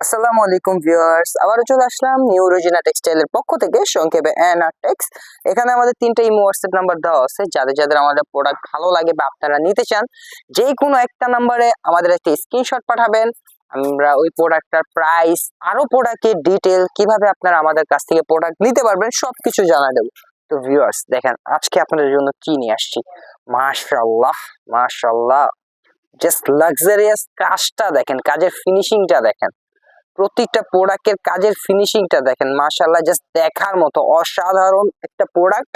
আসসালামু আলাইকুম ভিউয়ার্স, আবারও চলে আসলাম নিউ রোজিনা টেক্সটাইলের পক্ষ থেকে সংক্ষেপে এন আর টেক্স এখানে আমাদের তিনটা ইমো হোয়াটসঅ্যাপ নাম্বার দেওয়া আছে, যাদের যাদের আমাদের প্রোডাক্ট ভালো লাগে বা আপনারা নিতে চান যে কোনো একটা নাম্বারে আমাদের একটা স্ক্রিনশট পাঠাবেন। আমরা ওই প্রোডাক্টটার প্রাইস আরও প্রোডাক্টের ডিটেল কীভাবে আপনারা আমাদের কাছ থেকে প্রোডাক্ট নিতে পারবেন, সবকিছু জানা দেবো। তো ভিউয়ার্স, দেখেন, আজকে আপনাদের জন্য কি নিয়ে আসছি? মাশাল্লাহ মাশাল্লাহ জাস্ট লাক্সারিয়াস কাজটা দেখেন, কাজের ফিনিশিংটা দেখেন। প্রত্যেকটা প্রোডাক্টের কাজের ফিনিশিংটা দেখেন মাশাল্লাহ জাস্ট দেখার মতো অসাধারণ একটা প্রোডাক্ট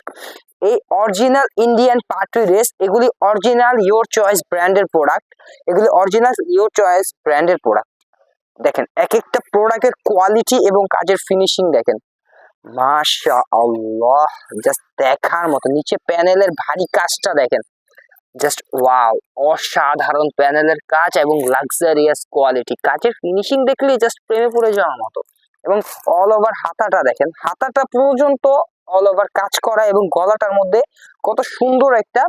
এই অরিজিনাল ইন্ডিয়ান পার্টি রেস এগুলি অরিজিনাল ইয়োর চয়েস ব্র্যান্ডের প্রোডাক্ট এগুলি অরিজিনাল ইয়োর চয়েস ব্র্যান্ডের প্রোডাক্ট দেখেন এক একটা প্রোডাক্টের কোয়ালিটি এবং কাজের ফিনিশিং দেখেন। মাশা আল্লাহ জাস্ট দেখার মতো, নিচে প্যানেলের ভারী কাজটা দেখেন। জাস্ট ওয়াও অসাধারণ প্যানেলের কাজ এবং লাক্সারিয়াস কোয়ালিটি কাজের ফিনিশিং দেখলে জাস্ট প্রেমে পড়ে যাওয়ার মতো। এবং অল ওভার হাতাটা দেখেন, হাতাটা পর্যন্ত অল ওভার কাজ করা এবং গলাটার মধ্যে কত সুন্দর একটা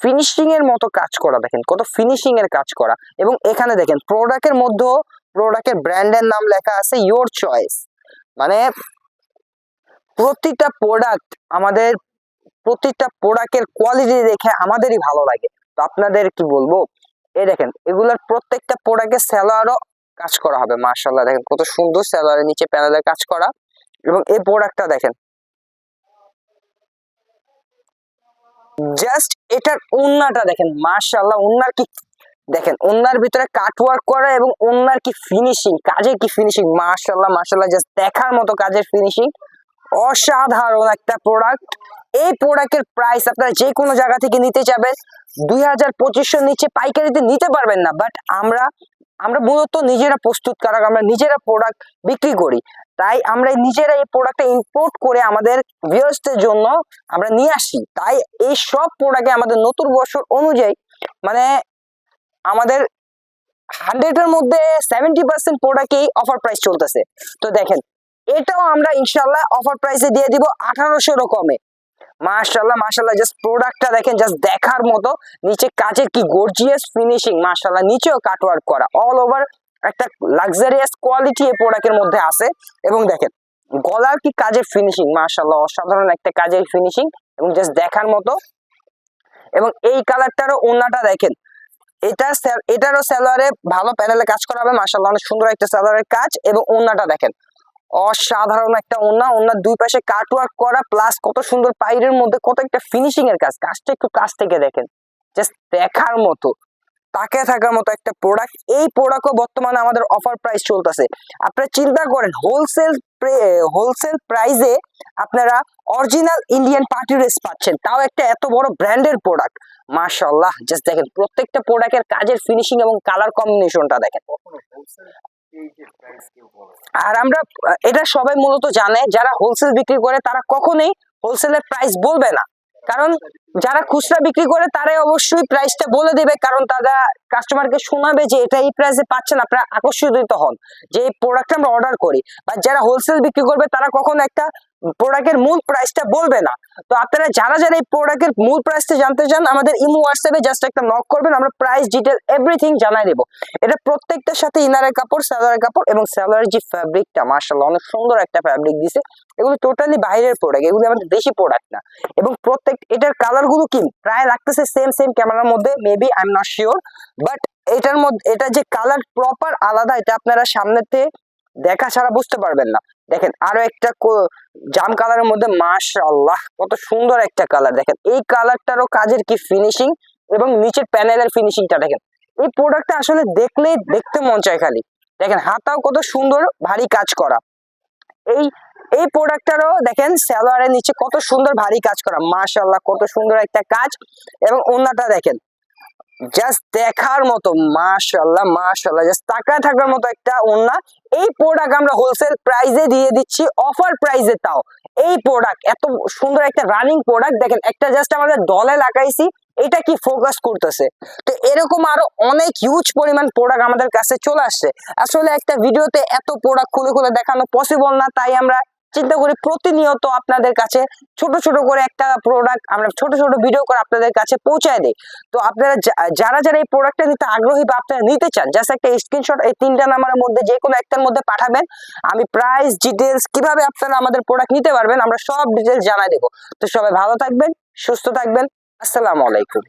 ফিনিশিং এর মতো কাজ করা দেখেন, কত ফিনিশিং এর কাজ করা। এবং এখানে দেখেন প্রোডাক্টের মধ্যেও প্রোডাক্টের ব্র্যান্ডের নাম লেখা আছে ইয়োর চয়েস মানে প্রতিটা প্রোডাক্ট আমাদের প্রতিটা প্রোডাক্টের কোয়ালিটি দেখে আমাদেরই ভালো লাগে। তো আপনাদের কি বলব? এই দেখেন, এগুলোর প্রত্যেকটা প্রোডাক্টের স্যালোয়ারও কাজ করা হবে মার্শাল্লাহ দেখেন, কত সুন্দর স্যালোয়ারের নিচে প্যানেলের কাজ করা। এবং এই প্রোডাক্টটা দেখেন। জাস্ট এটার ওন্নাটা দেখেন মার্শাল্লাহ ওন্নার কি, দেখেন ওন্নার ভিতরে কাট ওয়ার্ক করা এবং ওন্নার কি ফিনিশিং কাজের কি ফিনিশিং মার্শাল্লাহ মার্শাল্লাহ জাস্ট দেখার মতো কাজের ফিনিশিং অসাধারণ একটা প্রোডাক্ট এই প্রোডাক্টের প্রাইস আপনারা যে কোনো জায়গা থেকে নিতে চাবেন দুই হাজার পঁচিশশোর নিচে পাইকারিতে নিতে পারবেন না বাট আমরা আমরা মূলত নিজেরা প্রস্তুতকারক আমরা নিজেরা প্রোডাক্ট বিক্রি করি। তাই আমরা নিজেরা এই প্রোডাক্টটা ইম্পোর্ট করে আমাদের ভিউয়ার্সদের জন্য আমরা নিয়ে আসি তাই এই সব প্রোডাক্টে আমাদের নতুন বছর অনুযায়ী মানে আমাদের হান্ড্রেডের মধ্যে সেভেন্টি পার্সেন্ট প্রোডাক্টেই অফার প্রাইস চলতেছে। তো দেখেন, এটাও আমরা ইনশাল্লাহ অফার প্রাইসে দিয়ে দিব আঠারোশো কমে। মাশাল্লাহ মাশাল্লাহ জাস্ট প্রোডাক্টটা দেখেন জাস্ট দেখার মতো। নিচে কাজের কি গর্জিয়াস ফিনিশিং মাশাল্লাহ নিচেও কাটওয়ার্ক করা। অল ওভার একটা লাক্সারিয়াস কোয়ালিটি এই প্রোডাক্টের মধ্যে আছে। এবং দেখেন, গলার কি কাজের ফিনিশিং মাশাল্লাহ অসাধারণ একটা কাজের ফিনিশিং এবং জাস্ট দেখার মতো। এবং এই কালারটারও ওনাটা দেখেন, এটা এটারও স্যালোয়ারে ভালো প্যানেলে কাজ করা হবে মাশাল্লাহ অনেক সুন্দর একটা স্যালোয়ারের কাজ, এবং ওনাটা দেখেন। অসাধারণ একটা ওন্না ওনার দুই পাশে কাটওয়ার্ক করা প্লাস কত সুন্দর পাইরের মধ্যে কত একটা ফিনিশিং এর কাজ। কাজটা একটু কাছ থেকে দেখেন। জাস্ট দেখার মতো। তাকে থাকার মতো একটা প্রোডাক্ট এই প্রোডাক্টও বর্তমানে আমাদের অফার প্রাইস চলতেছে। আপনারা চিন্তা করেন হোলসেল হোলসেল প্রাইসে আপনারা অরিজিনাল ইন্ডিয়ান পার্টি ড্রেস পাচ্ছেন। তাও একটা এত বড় ব্র্যান্ডের প্রোডাক্ট মাশাল্লাহ জাস্ট দেখেন, প্রত্যেকটা প্রোডাক্টের কাজের ফিনিশিং এবং কালার কম্বিনেশনটা দেখেন। আর আমরা, এটা সবাই মূলত জানে, যারা হোলসেল বিক্রি করে, তারা কখনোই হোলসেলের প্রাইস বলবে না। কারণ যারা খুচরা বিক্রি করে তারাই অবশ্যই প্রাইসটা বলে দেবে, কারণ তারা কাস্টমারকে শোনাবে যে এটা এই প্রাইসে পাচ্ছেন, আপনারা আকর্ষিত হন যে এই প্রোডাক্ট আমরা অর্ডার করি। বা যারা হোলসেল বিক্রি করবে, তারা কখনো একটা প্রোডাক্টের মূল প্রাইসটা বলবে না। তো আপনারা যারা যারা এই প্রোডাক্টের মূল প্রাইসটা জানতে চান, আমাদের ইমো হোয়াটসঅ্যাপে জাস্ট একটা নক করবেন, আমরা প্রাইস ডিটেল এভরিথিং জানাই দেবো। এটা প্রত্যেকটার সাথে ইনারের কাপড় স্যালোয়ারের কাপড় এবং স্যালোয়ারের যে ফ্যাব্রিকটা মার্শাল্লাহ অনেক সুন্দর একটা ফ্যাব্রিক দিছে। এগুলো টোটালি বাইরের প্রোডাক্ট এগুলো আমাদের দেশি প্রোডাক্ট না। এবং প্রত্যেক, এটার কালার গুলো কি? প্রায় লাগতেছে সেম সেম ক্যামেরার মধ্যে maybe I am not sure but এটার মধ্যে, এটা যে কালার প্রপার আলাদা, এটা আপনারা সামনেতে দেখা ছাড়া বুঝতে পারবেন না। দেখেন, আরও একটা জাম কালারের মধ্যে, মাশাআল্লাহ, কত সুন্দর একটা কালার দেখেন, এই কালারটারও কাজের কি ফিনিশিং এবং নিচের প্যানেলের ফিনিশিংটা দেখেন। এই প্রোডাক্টটা আসলে দেখলেই দেখতে মন চায় খালি। দেখেন, হাতাও কত সুন্দর, ভারী কাজ করা। এই এই প্রোডাক্টটারও দেখেন সালোয়ারের নিচে কত সুন্দর ভারী কাজ করা। মাশাআল্লাহ, কত সুন্দর একটা কাজ। এবং ওন্নাটা দেখেন জাস্ট দেখার মতো, মাশাআল্লাহ মাশাআল্লাহ জাস্ট তাকায় থাকার মতো একটা ওন্না এই প্রোডাক্ট আমরা হোলসেল প্রাইসে দিয়ে দিচ্ছি অফার প্রাইসে তাও। এই প্রোডাক্ট এত সুন্দর একটা রানিং প্রোডাক্ট দেখেন, একটা জাস্ট আমাদের দলে লাগাইছি, এটা কি ফোকাস করতেছে? তো এরকম আরও অনেক হিউজ পরিমাণ প্রোডাক্ট আমাদের কাছে চলে আসছে। আসলে একটা ভিডিওতে এত প্রোডাক্ট খুলে খুলে দেখানো পসিবল না, তাই আমরা চিন্তা করি প্রতিনিয়ত আপনাদের কাছে ছোট ছোট করে একটা প্রোডাক্ট আমরা ছোট ছোট ভিডিও করে আপনাদের কাছে পৌঁছায় দিই। তো আপনারা যারা যারা এই প্রোডাক্টটা নিতে আগ্রহী বা আপনারা নিতে চান জাস্ট একটা স্ক্রিনশট এই তিনটা নাম্বারের মধ্যে যে কোনো একটার মধ্যে পাঠাবেন। আমি প্রাইস ডিটেলস কীভাবে আপনারা আমাদের প্রোডাক্ট নিতে পারবেন, আমরা সব ডিটেলস জানাই দেবো। তো সবাই ভালো থাকবেন, সুস্থ থাকবেন। আসসালামু আলাইকুম।